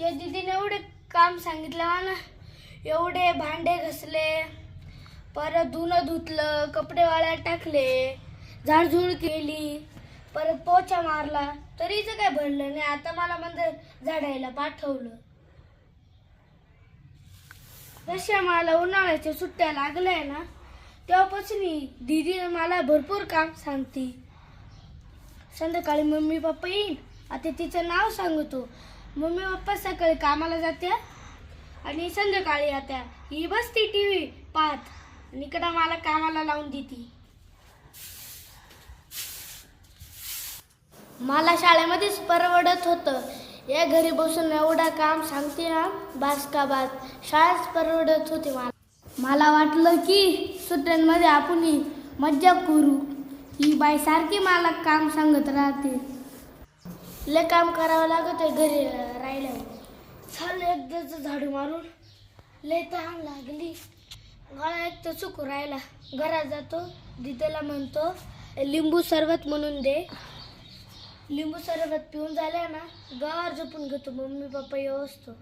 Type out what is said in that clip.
मम्मीने एवढे काम सांगितलं मला एवढे भांडे घसले परत धुणं धुतलं कपडे वाळ्यात टाकले झाडझूड केली परत पोछा मारला. तरीच काय भरलं नाही. आता मला म्हणजे झाडायला पाठवलं. जशा मला उन्हाळ्याच्या सुट्ट्या लागल्या ना तेव्हापासून दीदी मला भरपूर काम सांगते. संध्याकाळी मम्मी पप्पा येईन. आता तिचं नाव सांगतो. मम्मी पप्पा सकाळी कामाला जात्या आणि संध्याकाळी येत्या. ही बसती टी व्ही पाहत. आणि इकडं मला कामाला लावून देते. मला शाळेमध्येच परवडत होतं. या घरी बसून एवढा काम सांगते ना बास का बास. शाळेच परवडत होती मला. मला वाटलं की सुट्ट्यांमध्ये आपण मज्जा करू. ही बाई सारखी मला काम सांगत राहते. लय काम करावं लागत आहे घरी राहिल्यावर. चाल एकदाच झाडू मारून. लय तहान लागली. गळा एक तर चुकू राहिला. घरात जातो. दिदेला म्हणतो लिंबू सरबत म्हणून दे. लिंबू सरबत पिऊन झाल्या ना गावावर झोपून घेतो मम्मी पप्पा येऊ असतो